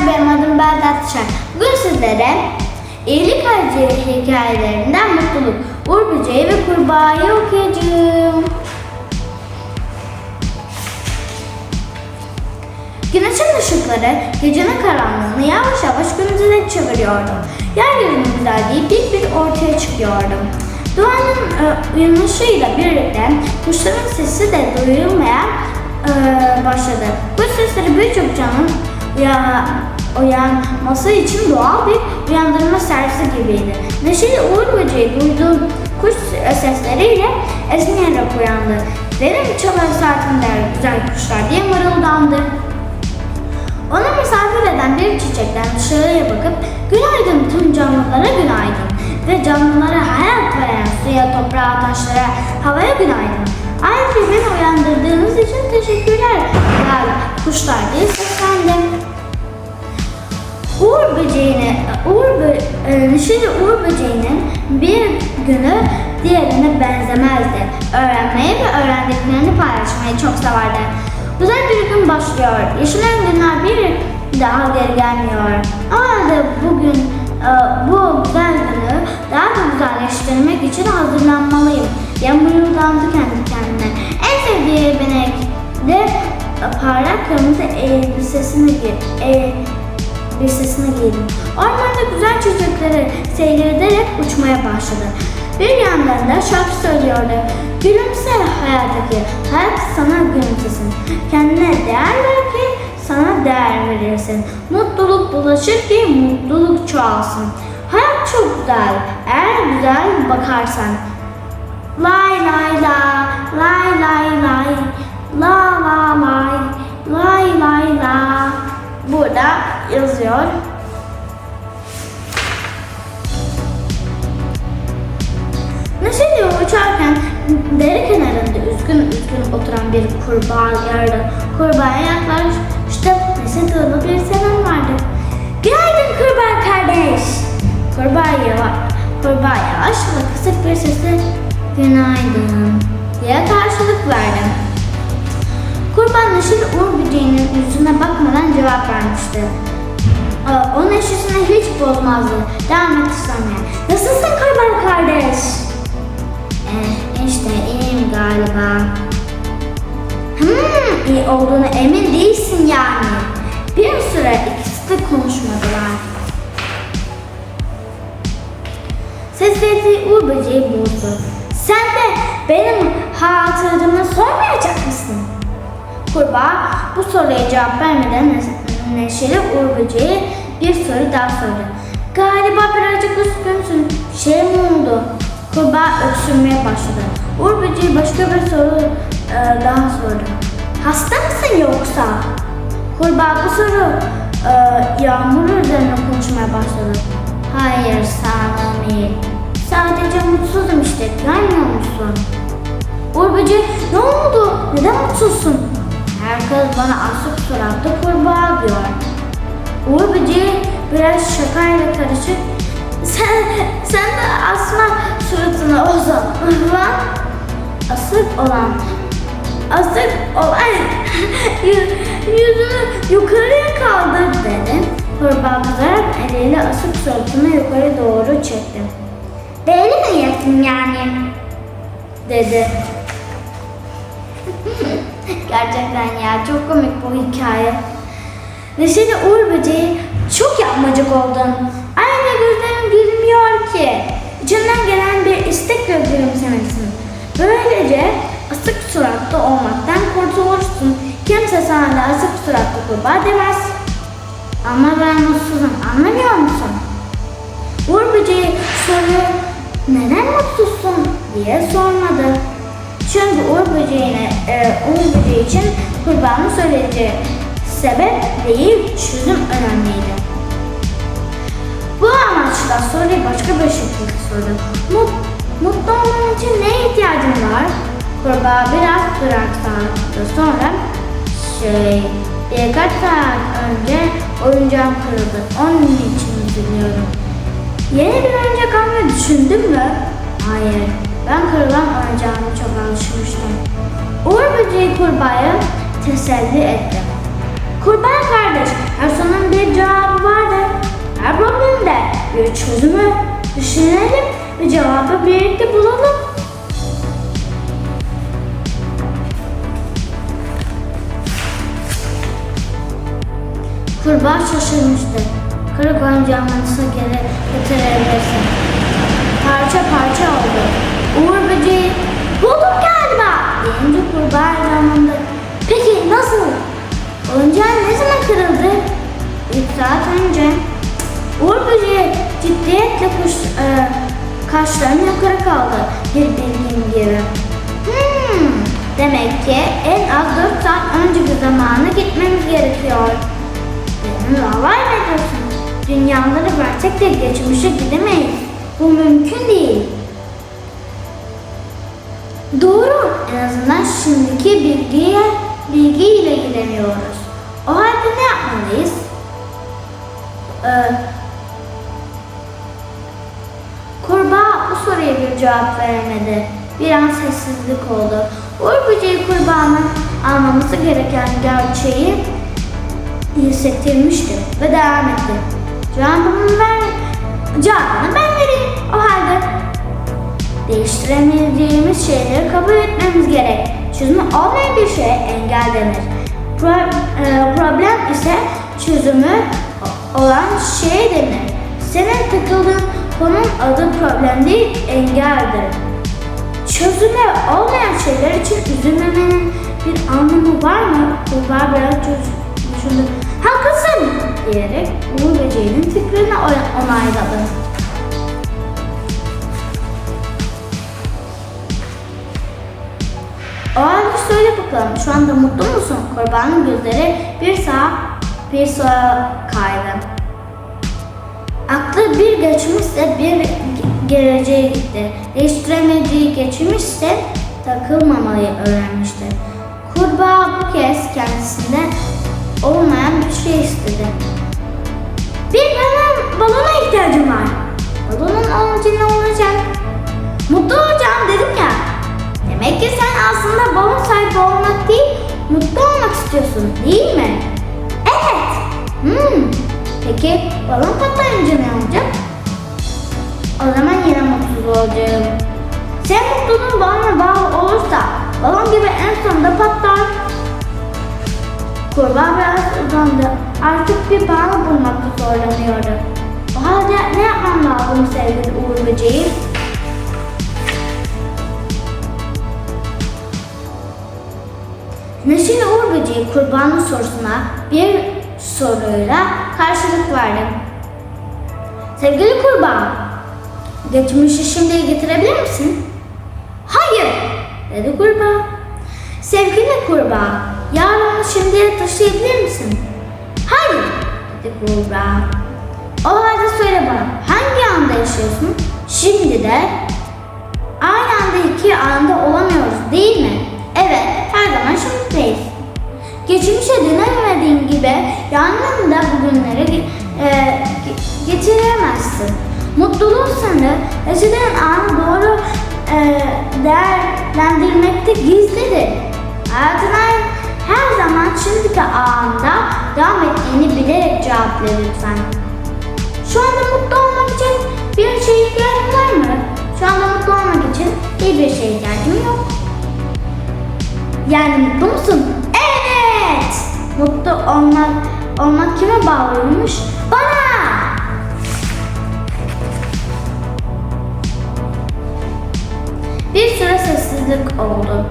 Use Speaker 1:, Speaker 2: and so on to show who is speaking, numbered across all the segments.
Speaker 1: benim adım Berdat Şen. Bugün sizlere iyilik harcı hikayelerinden mutluluk, uğur böceği ve kurbağayı okuyacağım. Güneşin ışıkları gecenin karanlığını yavaş yavaş gündüze çeviriyordu. Yeryüzünün güzelliği bir bir ortaya çıkıyordu. Doğanın e, uyanışıyla birlikte kuşların sesi de duyulmaya e, başladı. Bu sesleri birçok canın uya, uyanması için doğal bir uyandırma servisi gibiydi. Neşeli Uğur Böceği duyduğu kuş sesleriyle esneyerek uyandı. Derin çalar saatinde güzel kuşlar diye mırıldandı. Ona misafir eden bir çiçekten dışarıya bakıp günaydın tüm canlılara günaydın ve canlılara hayat veren suya, toprağa, taşlara, havaya günaydın. Ayrıca beni uyandırdığınız için teşekkürler güzel kuşlar diye seslendim. Uğur böceğine, Uğur bö e, neşeli Uğur böceğinin bir günü diğerine benzemezdi. Öğrenmeyi ve öğrendiklerini paylaşmayı çok severdi. Güzel bir gün başlıyor. Yaşanan günler bir daha geri gelmiyor. Ama da bugün e, bu güzel günü daha da güzelleştirmek için hazırlanmalıyım. diye mırıldandı kendi kendine. De parlak kırmızı elbisesini giy. Elbisesini giydim. Ormanda güzel çocukları seyrederek uçmaya başladı. Bir yandan da şarkı söylüyordu. Gülümse hayattaki, hayat sana gülümsesin. Kendine değer ver ki sana değer verirsin. Mutluluk bulaşır ki mutluluk çoğalsın. Hayat çok güzel, eğer güzel bakarsan. Lay lay la, lay lay lay, la la lay, lay lay la. Burada yazıyor. Neşeli uçarken dere kenarında üzgün üzgün oturan bir kurbağa gördü. Kurbağaya yaklaştı. Neşe dolu bir selam vardı. Günaydın kurbağa kardeş. Kurbağa yavaş, kurbağa yavaş ve kısık bir sesle günaydın diye karşılık verdi. Kurban Neşeli Uğur Böceği'nin yüzüne bakmadan cevap vermişti. O neşesini hiç bozmazdı. Devam etti sonra. Nasılsın kurban kardeş? Eh, işte iyiyim galiba. Hmm, iyi olduğunu emin değilsin yani. Bir süre ikisi de konuşmadılar. Sessizliği Uğur Böceği bozdu. Sen de benim hatırımı sormayacak mısın? Kurbağa bu soruya cevap vermeden ne- neşeli Uğur Böceği bir soru daha sordu. Galiba birazcık üzgünsün. Şey mi oldu? Kurbağa öksürmeye başladı. Uğur Böceği başka bir soru e, daha sordu. Hasta mısın yoksa? Kurbağa bu soru e, yağmur üzerine konuşmaya başladı. Hayır Sami. Sadece mutsuzum işte. Görmüyor musun? Böceği ne oldu? Neden mutsuzsun? Herkes bana asık suratlı kurbağa diyor. Uğur biraz şakayla karışık. Sen, sen de asma suratını o zaman. Asık olan, asık olan yü- yüzünü yukarıya kaldır dedi. Kurbağa kızarak eliyle asık suratını yukarı doğru çekti. Yaptın yani? Dedi. Gerçekten ya çok komik bu hikaye. Neşeli Uğur Böceği çok yapmacık oldun. Aynı gözlerin gülmüyor ki. İçinden gelen bir istekle gülümsemelisin. Böylece asık suratlı olmaktan kurtulursun. Kimse sana da asık suratlı kurbağa demez. Ama ben mutsuzum anlamıyor musun? Uğur Böceği soruyor neden mutsuzsun diye sormadı. Çünkü Uğur Böceğine, e, Uğur Böceği için kurbanın söyleyeceği sebep değil, çözüm önemliydi. Bu amaçla soruyu başka bir şekilde sordu. Mut, mutlu olman için neye ihtiyacın var? Kurbağa biraz duraksadı. Sonra şey, birkaç saat önce oyuncağım kırıldı. Onun için üzülüyorum. Yeni bir oyuncak almayı düşündün mü? Hayır. Ben kırılan oyuncağıma çok alışmıştım. Uğur böceği kurbağaya teselli etti. Kurbağa kardeş, Ersan'ın bir cevap bir çözümü düşünelim ve cevabı birlikte bulalım. Kurbağa şaşırmıştı. Kırık oyuncağın nasıl geri getirebilirsin? Parça parça oldu. Uğur böceği buldum galiba deyince kurbağa heyecanlandı. Peki nasıl? Oyuncağın ne zaman kırıldı? Bir saat önce. Uğur böceği ciddiyetle kuş, e, kaşlarını yukarı kaldı. Bir bildiğin gibi. Hmm, demek ki en az 4 saat önceki zamana gitmemiz gerekiyor. Benimle alay mı ediyorsun? Dünyaları versek de geçmişe gidemeyiz. Bu mümkün değil. Doğru. En azından şimdiki bilgiye, bilgiyle ilgileniyoruz. O halde ne yapmalıyız? Ee, kurbağa bu soruya bir cevap veremedi. Bir an sessizlik oldu. Uğur böceği kurbağanın almaması gereken gerçeği hissettirmişti ve devam etti. Cevabımı ver, cevabını ben vereyim. O halde değiştiremeyeceğimiz şeyleri kabul etmemiz gerek. Çözümü olmayan bir şeye engel denir. Pro- e, problem ise çözümü olan şey denir. Senin takıldığın konunun adı problem değil, engeldir. Çözümü olmayan şeyler için üzülmemenin bir anlamı var mı? Kurbağa biraz çöz- düşündü. Haklısın diyerek Uğur Böceği'nin fikrini onayladı. O halde söyle bakalım şu anda mutlu musun? Kurbanın gözleri bir sağa bir sola kaydı. Aklı bir geçmişse bir ge- geleceğe gitti. Değiştiremediği geçmişse takılmamayı öğrenmişti. Kurbağa bu kez kendisinde olmayan bir şey istedi. Bir balon, balona ihtiyacım var. Balonun olunca ne olacak? Mutlu olacağım dedim ya. Demek ki sen aslında balon sahibi olmak değil, mutlu olmak istiyorsun değil mi? Evet. Hmm. Peki balon patlayınca ne olacak? O zaman yine mutsuz olacağım. Sen mutluluğun balona bağlı olursa balon gibi en sonunda patlar. Kurbağa biraz uzandı. Artık bir bağlı bulmakta zorlanıyordu. O halde ne yapmam lazım sevgili Uğur Böceği? Neşeli Uğur Böceği kurbanın sorusuna bir soruyla karşılık verdi. Sevgili kurban, geçmişi şimdiye getirebilir misin? Hayır, dedi kurbağa. Sevgili kurbağa, yarını şimdiye taşıyabilir misin? Hayır, dedi kurbağa. O halde söyle bana, hangi anda yaşıyorsun? Şimdi de aynı anda iki anda olamıyoruz değil mi? Evet, her zaman şimdideyiz. Geçmişe dönemediğin gibi yarın da bugünleri e, ge- getiremezsin. Mutluluğun seni yaşadığın anı doğru e, değerlendirmekte gizlidir. Hayatına her zaman şimdiki anda devam ettiğini bilerek cevap ver lütfen. Şu anda mutlu olmak için bir şeye ihtiyacın var mı? Şu anda mutlu olmak için iyi bir şeye ihtiyacım yok. Yani mutlu musun? Evet! Mutlu olmak, olmak kime bağlıymış? Bana! Bir süre sessizlik oldu.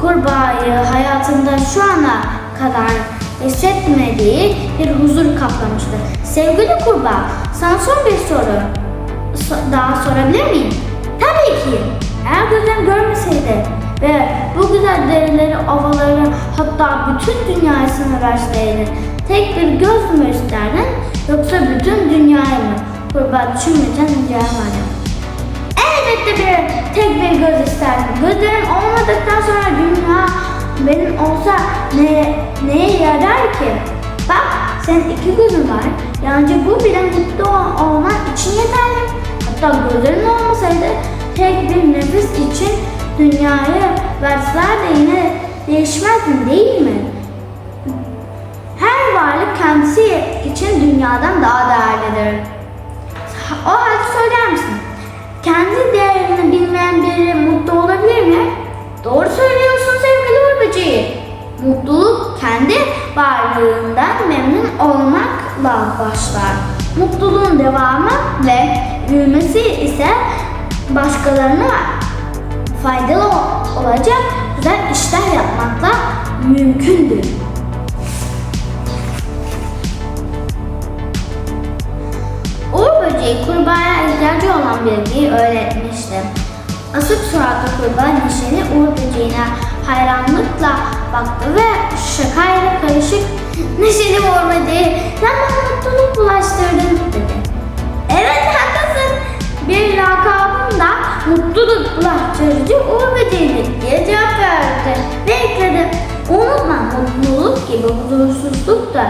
Speaker 1: Kurbağayı hayatında şu ana kadar hissetmediği bir huzur kaplamıştı. Sevgili kurbağa, sana son bir soru so- daha sorabilir miyim? Tabii ki. Eğer gözlerim görmeseydi ve bu güzel derileri, ovaları hatta bütün dünyayı sana verseydi tek bir göz mü isterdin yoksa bütün dünyayı mı? Kurbağa düşünmeden cevap tek bir göz isterdim. Gözlerim olmadıktan sonra dünya benim olsa ne, neye yarar ki? Bak senin iki gözün var. Yani bu bile mutlu ol- olman için yeterli. Hatta gözlerin olmasaydı tek bir nefes için dünyayı verseler de yine değişmezdin değil mi? Her varlık kendisi için dünyadan daha değerlidir. O halde söyler misin? Kendi değerini bilmeyen biri mutlu olabilir mi? Doğru söylüyorsun sevgili Uğur. Mutluluk kendi varlığından memnun olmakla başlar. Mutluluğun devamı ve büyümesi ise başkalarına faydalı olacak güzel işler yapmakla mümkündür. Uğur böceği kurbağaya ihtiyacı olan bilgiyi öğretmişti. Asık suratlı kurbağa neşeli Uğur böceğine hayranlıkla baktı ve şakayla karışık neşeli Uğur böceği sen bana mutluluk bulaştırdın dedi. Evet haklısın. Bir lakabım da mutluluk bulaştırıcı Uğur böceğidir diye cevap verdi ve ekledi. Unutma mutluluk gibi huzursuzluk da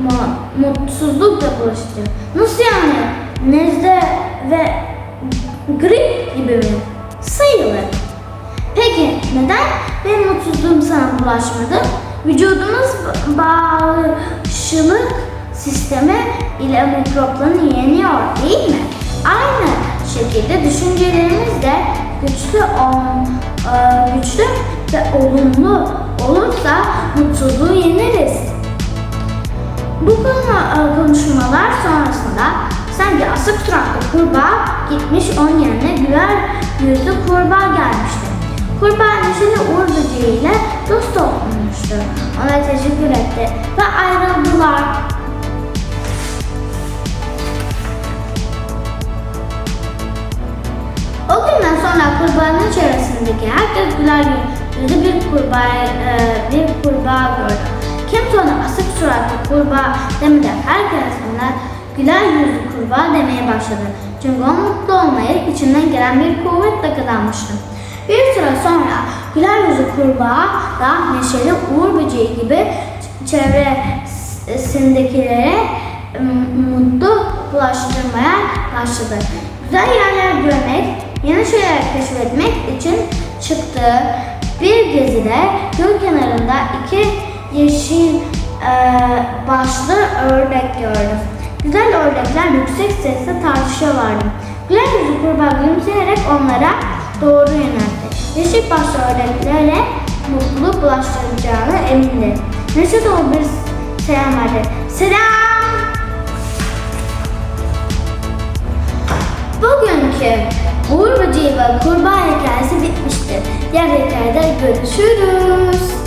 Speaker 1: mu- mutsuzluk da bulaştırır. Nasıl yani? Nezle ve grip gibi mi? Sayılır. Peki neden benim mutsuzluğum sana bulaşmadı? Vücudumuz ba- bağışıklık sistemi ile mikroplarını yeniyor değil mi? Aynı şekilde düşüncelerimiz de güçlü, ol- e, güçlü ve olumlu olursa mutsuzluğu yeneriz. Bu konu e, konuşmalar sonrasında sanki asık suratlı kurbağa gitmiş onun yerine güler yüzlü kurbağa gelmişti. Kurbağa neşeli Uğur böceğiyle dost olmuştu. Ona teşekkür etti ve ayrıldılar. O günden sonra kurbağanın çevresindeki herkes güler yüzlü bir kurbağa, e, bir kurbağa gördü. Kimse ona asık suratlı kurbağa demeden herkes ona güler yüzlü kurbağa demeye başladı. Çünkü o mutlu olmaya içinden gelen bir kuvvetle kazanmıştı. Bir süre sonra güler yüzlü kurbağa da neşeli uğur böceği gibi çevresindekilere mutlu bulaştırmaya başladı. Güzel yerler görmek, yeni şeyler keşfetmek için çıktığı bir gezide göl kenarında iki yeşil e, başlı ördek gördü. Güzel ördekler yüksek sesle tartışıyorlardı. Güler yüzlü kurbağa gülümseyerek onlara doğru yöneltti. Yeşil başlı ördeklere mutluluk bulaştıracağını emindi. Neşe dolu bir selam verdi. Selam! Bugünkü Uğur Böceği ve Kurbağa hikayesi bitmiştir. Diğer hikayede görüşürüz.